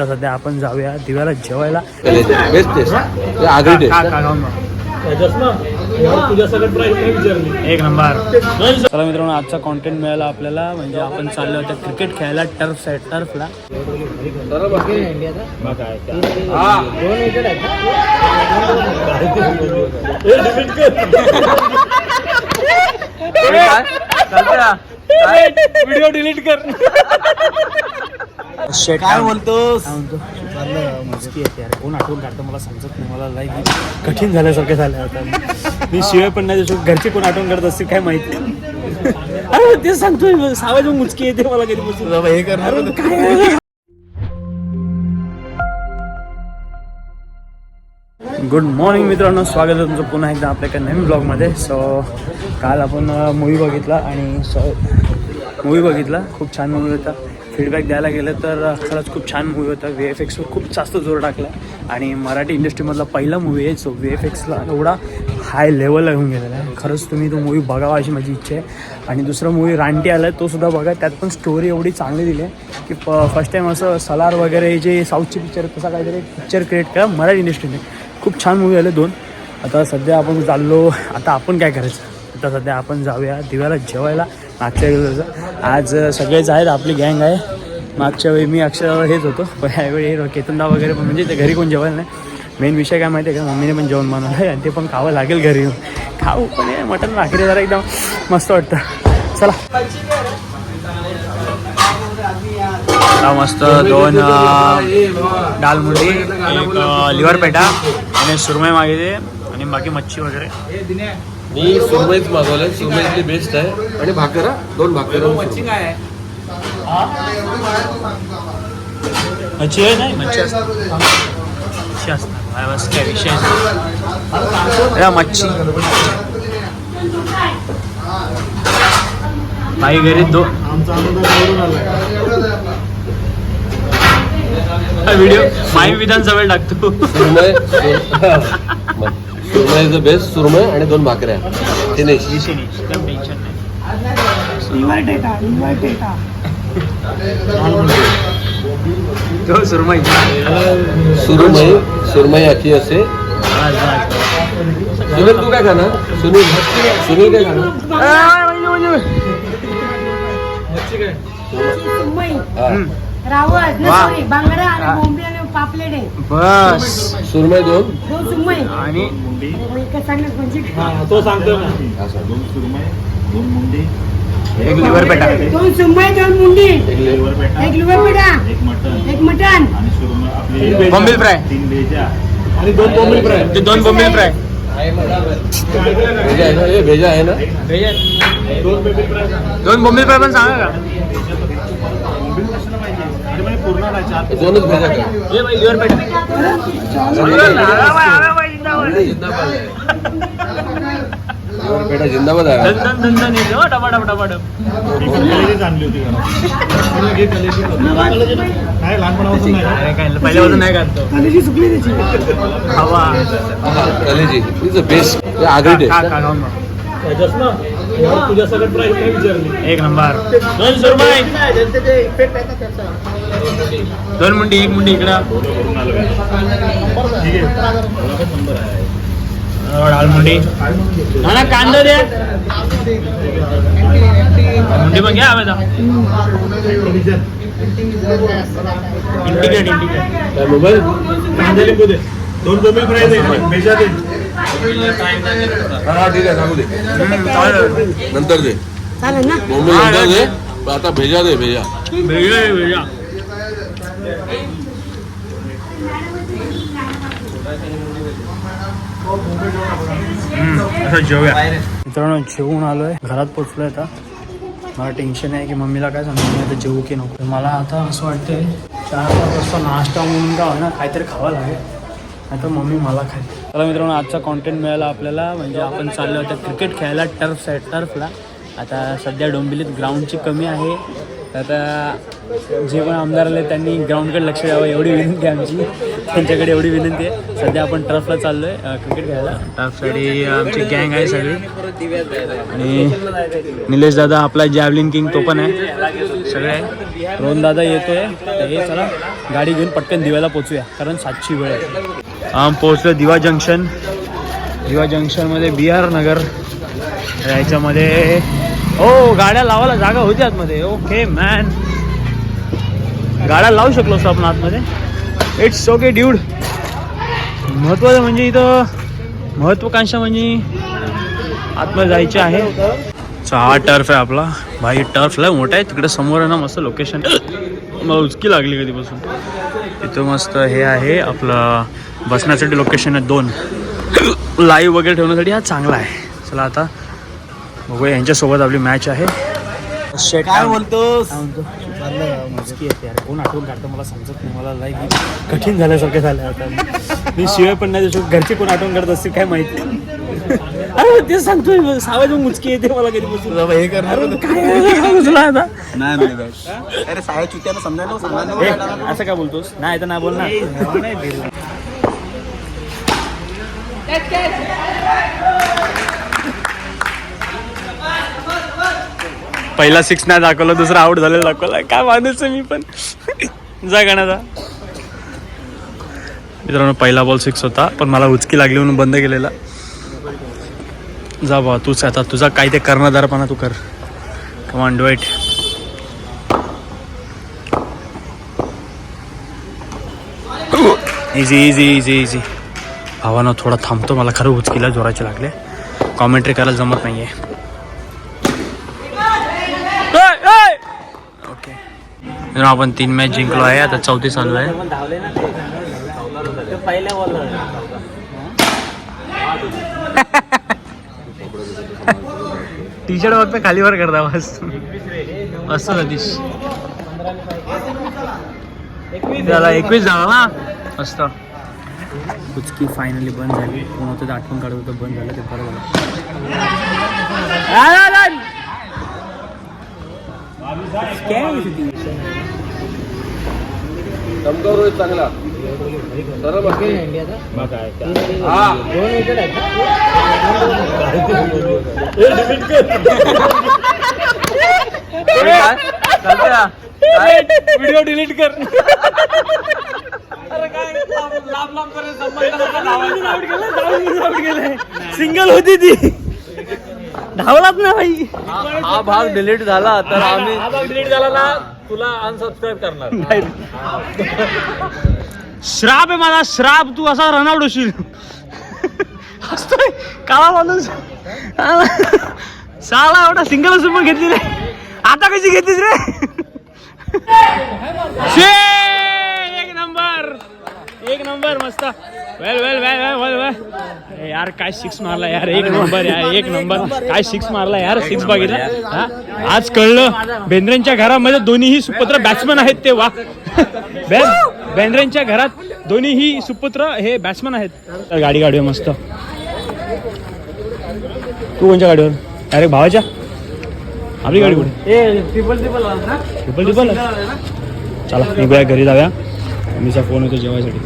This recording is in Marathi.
तर सध्या आपण जाऊया दिव्याला जेवायला. एक नंबर. चला मित्रांनो आजचा कॉन्टेंट मिळाला आपल्याला. म्हणजे आपण चाललो होतो क्रिकेट खेळायला टर्फ साईड टर्फला व्हिडिओ डिलीट कर. शेट काय बोलतोस? येते कोण आठवून काढतं मला समजत नाही. मला लाईक कठीण झाल्यासारखं झालं आता. मी शिवाय पण नाही देऊ. घरचे कोण आठवण करत असतील काय माहिती? अरे ते सांगतोय सावाज मुचकी येते मला कधी हे करणार गुड मॉर्निंग मित्रांनो स्वागत आहे तुमचं पुन्हा एकदा आपल्या एका नवीन ब्लॉगमध्ये सो काल आपण मूवी बघितला आणि सो मूवी बघितला. खूप छान मूवी होता. फीडबॅक द्यायला गेलं तर खरंच खूप छान मूवी होता. व्ही एफ एक्सवर खूप जास्त जोर टाकला. आणि मराठी इंडस्ट्रीमधला पहिला मूवी आहे सो व्ही एफ एक्सला एवढा हाय लेवलला येऊन गेलेला आहे. खरंच तुम्ही तो मूवी बघावा अशी माझी इच्छा आहे. आणि दुसरा मूवी रानटी आला आहे तो सुद्धा बघा. त्यात पण स्टोरी एवढी चांगली दिली आहे की प फर्स्ट टाईम असं सलार वगैरे जे साऊथचे पिक्चर तसा काहीतरी पिक्चर क्रिएट करा मराठी इंडस्ट्रीने खूप छान मूवी आले दोन. आता सध्या आपण चाललो आता आपण काय करायचं? आता सध्या आपण जाऊया दिव्याला जेवायला. मागच्या वेळेला आज सगळेच आहेत आपली गँग आहे. मागच्या वेळी मी अक्षर हेच होतो. पण यावेळी केतनदा वगैरे पण म्हणजे ते घरी कोण जेवण नाही. मेन विषय काय माहिती आहे का? मम्मीने पण जेवण बनवलं आहे आणि ते पण खावं लागेल घरी येऊन. खाऊ पण हे मटण भाकरी जरा एकदम मस्त वाटतं. चला. मस्त दोन अं, मुंडी एक लिवर लिव्हर पेटा आणि सुरमई मागितली आणि बाकी मच्छी वगैरे. मी सुरमईच मागवलंय. सुरमईतली बेस्ट आहे. आणि भाकर? दोन भाकर. मच्छी काय मच्छी आहे नाही? मच्छी काय बस काय विषय नाही. या मच्छी. बाई घरी दो व्हिडिओ माई विधानसभेत टाकतो. सुरमई सुरमईचं बेस्ट सुरमई आणि दोन भाकऱ्या. तो सुरमई. सुरमई सुरमई आखी असे. सुनील तू काय खाणार? सुनील. सुनील काय खाणार? हा. नसोरी बांगडा आणि पापलेट आहे. बस. सुरमई दोन. दोन सुरमई. आणि एका सांगण्यात म्हणजे एक लिव्हर पेटा. दोन सुरमई दोन मुंडी. एक एक लिव्हर पेटा. एक मटन बॉम्बिल फ्राय. आणि दोन बोंबील फ्राय. ते दोन बॉम्बिल फ्राय. भेजा आहे ना हे भेजा आहे ना? दोन बेबी फ्राय. सांगा. दोन बॉम्बिल फ्राय पण सांगा का आणि म्हणजे पूर्ण नाही चार दोनच भेजा पेटा जिंदाबाद आहे हो, पहिल्यापासून नाही त्याची हवा कलेजी इज बेस्ट आगरी टेस्ट तुझ्या सगळ्यात प्राईस विचारली. एक नंबर. दोन सुरमई. दोन मुंडी एक मुंडी इकडं. ठीक आहे डाळ मुंडी. ना ना कांदा दे. मुंडी पण घ्या इंडिकेट इंडिकेट. काय मोबाईल? कांदे लिंबू दे. दोन फ्राय दे. भेजा दे. हा हा, ठीक आहे सांगू दे. नंतर दे. चालेल ना? मुंबई नंतर दे. पण आता भेजा दे भेजा. असं जेवूया. मित्रांनो जेवून आलोय. घरात पोचलोय आता. मला टेन्शन आहे की मम्मीला काय सांगू? मी आता जेवू की नको. मला आता असं वाटतंय चार पाच वाजता नाश्ता म्हणून का ना काहीतरी खावं लागेल. आता मम्मी मला खाय चला मित्रांनो आजचा कॉन्टेंट मिळाला आपल्याला. म्हणजे आपण चाललो होतो क्रिकेट खेळायला टर्फ साईड टर्फला आता सध्या डोंबिवलीत ग्राउंडची कमी आहे. आता जे पण आमदार आले त्यांनी ग्राउंडकडे लक्ष द्यावं एवढी विनंती आहे आमची. त्यांच्याकडे एवढी विनंती आहे. सध्या आपण टर्फला चाललोय अं, क्रिकेट खेळायला. टर्फसाठी आमची गँग आहे सगळी. आणि निलेश दादा आपला जॅवलिन किंग तो पण आहे. सगळे. आहे रोहन दादा येतोय. तर हे चला गाडी घेऊन पटकन दिव्याला पोचूया कारण सातची वेळ आहे. आम पोहोचलो दिवा जंक्शन. दिवा जंक्शनमध्ये बी आर नगर. याच्यामध्ये हो गाड्या लावायला जागा होती आतमध्ये. ओके मॅन गाड्या लावू शकलो असतो आपण आतमध्ये. इट्स ओके ड्यूड महत्वाचं म्हणजे इथं महत्वाकांक्षा म्हणजे आतमध्ये जायचे आहे. हा टर्फ आहे आपला. भाई टर्फ लय मोठा आहे. तिकडे समोर आहे ना मस्त लोकेशन मला उचकी लागली कधीपासून. इथं मस्त हे आहे आपलं बसण्यासाठी लोकेशन आहे दोन. लाईव्ह वगैरे ठेवण्यासाठी हा चांगला आहे. चला आता बघूया यांच्यासोबत आपली मॅच आहे. काय यार. कोण आठवून काढतं मला समजत नाही. मला लाईक कठीण झाल्यासारखं झालं आता. मी शिवाय पण नाही देऊ. घरचे कोण आठवण करत असतील काय माहिती? अरे तेच सांगतोय सावाज मुचकी येते मला कधीपासून हे कर अरे काय तुला आता? नाही नाही अरे साया चुत्याला समजायला असं काय बोलतोस? नाही तर नाही बोलणार. पहिला सिक्स नाही दाखवलं दुसरा आउट झालेला दाखवला. काय माणूस मी पण. जा गाण्याचा मित्रांनो पहिला बॉल सिक्स होता पण मला उचकी लागली म्हणून बंद केलेला. जा बा तूच आता तुझा काय ते कर्णधारपणा तू कर. Come on do it easy easy easy easy भावानं थोडा थांबतो मला खरं उचकीला जोराचे लागले. कॉमेंट्री करायला जमत नाहीये. ओके मित्रांनो, आपण तीन मॅच जिंकलो आहे आता चौथी चालू आहे. टी शर्ट फक्त खालीवर करता बस मस्त सतीश. त्याला एकवीस झाला ना? मस्त. कुचकी फायनली बंद झाली. कोण होतं ते आठवण काढत होतं बंद झालं ते बरं झालं काय? आहे ती? सिंगल होती ती. धावलाच ना भाई हा भाग डिलीट झाला तर आम्ही डिलीट झाला ना तुला अनसबस्क्राईब करणार. श्राप आहे माझा श्राप. तू असा रनआउट होशील. हसतोय. काळा माणूस. साला एवढा सिंगल असून पण घेतली रे आता कशी घेतलीस रे? शे! एक नंबर. एक नंबर मस्त. वेल वेल वेल वेल वेल वेल. यार काय सिक्स मारला यार. एक नंबर यार एक नंबर. काय सिक्स मारला यार? सिक्स बघितला? हा? आज कळलं बेंद्रेंच्या घरामध्ये दोन्हीही सुपुत्र बॅट्समन आहेत ते वा बेंद्रेंच्या घरात दोन्हीही सुपुत्र हे बॅट्समन आहेत. तर गाडी गाडी मस्त. तू कोणच्या गाडीवर? अरे भावाच्या? आपली गाडी कुठे? ट्रिपल ट्रिपल ट्रिपल चला निघूया घरी जाऊया. मम्मीचा फोन होतो जेवायसाठी.